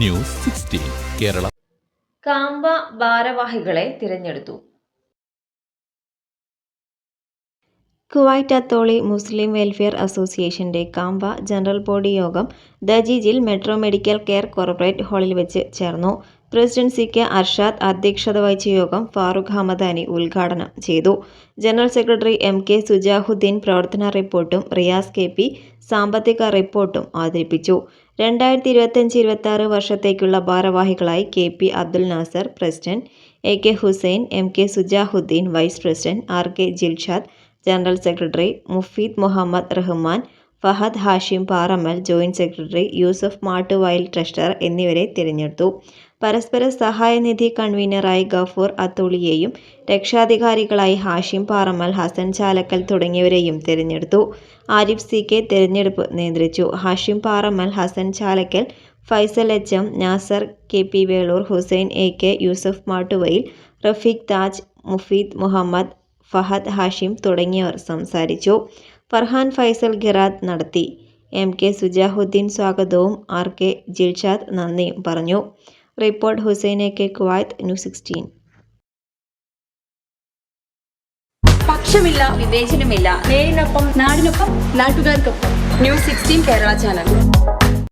News sixteen Kerala. കാമ്പ ഭാരവാഹികളെ തിരഞ്ഞെടുത്തു. Kuwait Atholi മുസ്ലിം welfare അസോസിയേഷന്റെ കാമ്പ ജനറൽ ബോഡി യോഗം ദജീജിൽ മെട്രോ മെഡിക്കൽ കെയർ കോർപ്പറേറ്റ് ഹാളിൽ വെച്ച് ചേർന്നു. പ്രസിഡന്റ് സി കെ അർഷാദ് അധ്യക്ഷത വഹിച്ച യോഗം ഫാറൂഖ് ഹമദാനി ഉദ്ഘാടനം ചെയ്തു. General secretary M K Sujahuddeen പ്രവർത്തന റിപ്പോർട്ടും റിയാസ് കെ പി സാമ്പത്തിക റിപ്പോർട്ടും അവതരിപ്പിച്ചു. രണ്ടായിരത്തി ഇരുപത്തഞ്ച് ഇരുപത്തി ആറ് വർഷത്തേക്കുള്ള ഭാരവാഹികളായി K P Abdul Nasar president A K Hussain M K Sujahuddeen vice president R K Jilshad general secretary Mufeed Muhammad Rahman Fahad Hashim Parammal joint secretary Yusuf Mattuvayal treasurer എന്നിവരെ തിരഞ്ഞെടുത്തു. പരസ്പര സഹായനിധി കൺവീനറായി ഗഫൂർ അത്തോളിയെയും രക്ഷാധികാരികളായി ഹാഷിം പാറമ്മൽ ഹസൻ ചാലക്കൽ തുടങ്ങിയവരെയും തിരഞ്ഞെടുത്തു. ആരിഫ് സി കെ തിരഞ്ഞെടുപ്പ് നിയന്ത്രിച്ചു. Hashim Parammal Hasan Chalakkal Faisal H M Nasar K P Velur Hussain A K Yusuf Mattuvayil Rafeeq Taj Mufeed Muhammad Fahad Hashim തുടങ്ങിയവർ സംസാരിച്ചു. ഫർഹാൻ ഫൈസൽ ഗിറാത്ത് നടത്തി. M K Sujahuddeen സ്വാഗതവും ആർ കെ ജിൽഷാദ് നന്ദിയും പറഞ്ഞു. Report Hussain A K Kuwait news sixteen. പക്ഷമില്ല വിവേചനമില്ല. നേരിനൊപ്പം നാടിനൊപ്പം നാട്ടുകാർക്കൊപ്പം. News sixteen Kerala channel.